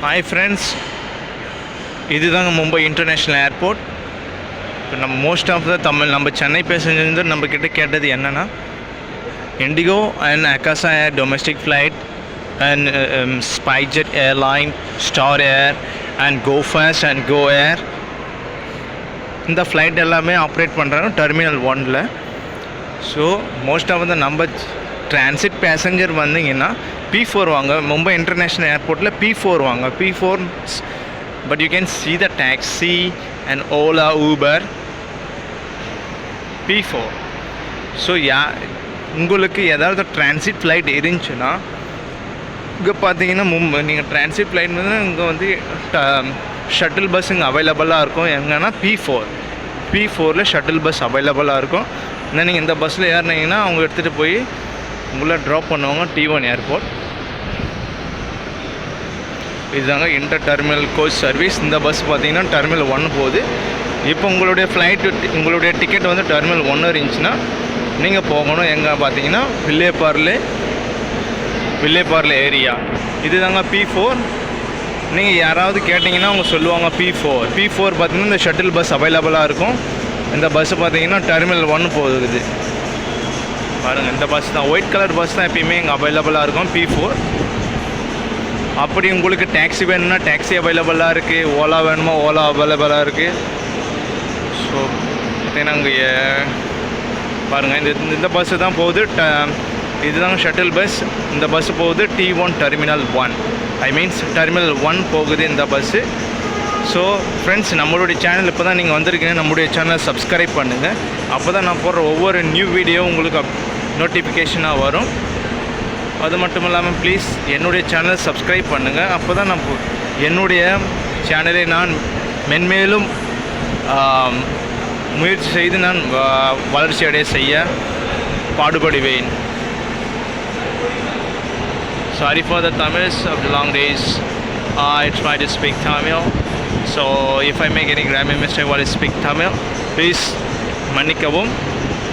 Hi friends இதுதாங்க Mumbai international airport இப்போ நம்ம மோஸ்ட் ஆஃப் த தமிழ் நம்ம சென்னை பேசஞ்சர் நம்மக்கிட்ட கேட்டது என்னென்னா IndiGo and Akasa Air domestic flight and SpiceJet airline Star Air and Go Fast and Go Air இந்த ஃப்ளைட் எல்லாமே ஆப்ரேட் பண்ணுறாங்க டெர்மினல் ஒனில் ஸோ மோஸ்ட் ஆஃப் த நம்ம டிரான்சிட் பேசஞ்சர் வந்தீங்கன்னா பி ஃபோர் வாங்க. மும்பை இன்டர்நேஷ்னல் ஏர்போர்ட்டில் பி ஃபோர் வாங்க. B four but you can see the taxi and Ola Uber B four so yeah உங்களுக்கு ஏதாவது டிரான்சிட் ஃப்ளைட் இருந்துச்சுன்னா இங்கே பார்த்தீங்கன்னா மும்பை நீங்கள் டிரான்சிட் ஃப்ளைட் வந்து இங்கே வந்து ஷட்டில் பஸ் இங்கே அவைலபிளாக இருக்கும். எங்கன்னா பி ஃபோர் பி ஃபோரில் ஷட்டில் பஸ் அவைலபிளாக இருக்கும். இன்னும் நீங்கள் இந்த பஸ்ஸில் ஏறினீங்கன்னா அவங்க எடுத்துகிட்டு போய் உங்களை ட்ராப் பண்ணுவாங்க டி ஒன் ஏர்போர்ட் இதுதாங்க இன்டர் டெர்மினல் கோச் சர்வீஸ் இந்த பஸ் பார்த்தீங்கன்னா டெர்மினல் ஒன் போகுது. இப்போ உங்களுடைய ஃப்ளைட்டு உங்களுடைய டிக்கெட் வந்து டெர்மினல் ஒன்று இருந்துச்சுன்னா நீங்கள் போகணும். எங்கே பார்த்தீங்கன்னா வில்லேப்பார்லே வில்லேப்பார்லே ஏரியா இதுதாங்க பி ஃபோர் நீங்கள் யாராவது கேட்டிங்கன்னா அவங்க சொல்லுவாங்க பி ஃபோர் பி ஃபோர் பார்த்தீங்கன்னா இந்த ஷட்டில் பஸ் அவைலபிளாக இருக்கும். இந்த பஸ்ஸு பார்த்தீங்கன்னா டெர்மினல் ஒன்று போகுது. பாருங்கள் இந்த பஸ் தான். ஒயிட் கலர் பஸ் தான் எப்பயுமே இங்கே அவைலபிளாக இருக்கும் பி ஃபோர் அப்படி உங்களுக்கு டேக்ஸி வேணும்னா டேக்ஸி அவைலபிளாக இருக்குது ஓலா வேணுமா ஓலா அவைலபிளாக இருக்குது ஸோ பார்த்தீங்கன்னா அங்கே பாருங்கள் இந்த இந்த பஸ்ஸு தான் போகுது. ட இதுதாங்க ஷட்டில் பஸ் இந்த பஸ் போகுது T one terminal one I means terminal one போகுது இந்த பஸ்ஸு ஸோ ஃப்ரெண்ட்ஸ் நம்மளுடைய சேனல் இப்போ தான் நீங்கள் வந்திருக்கீங்க. நம்மளுடைய சேனலை சப்ஸ்கிரைப் பண்ணுங்கள் அப்போ தான் நான் போடுற ஒவ்வொரு நியூ வீடியோ உங்களுக்கு நோட்டிஃபிகேஷனாக வரும். அது மட்டும் இல்லாமல் ப்ளீஸ் என்னுடைய சேனலை சப்ஸ்கிரைப் பண்ணுங்கள் அப்போ தான் நான் என்னுடைய சேனலை நான் மென்மேலும் முயற்சி செய்து நான் வ- வளர்ச்சி அடைய செய்ய பாடுபடுவேன். Sorry for the Tamils of long days days. I try to speak Tamil. So if I make any grammar mistake while I speak Tamil, please மன்னிக்கவும்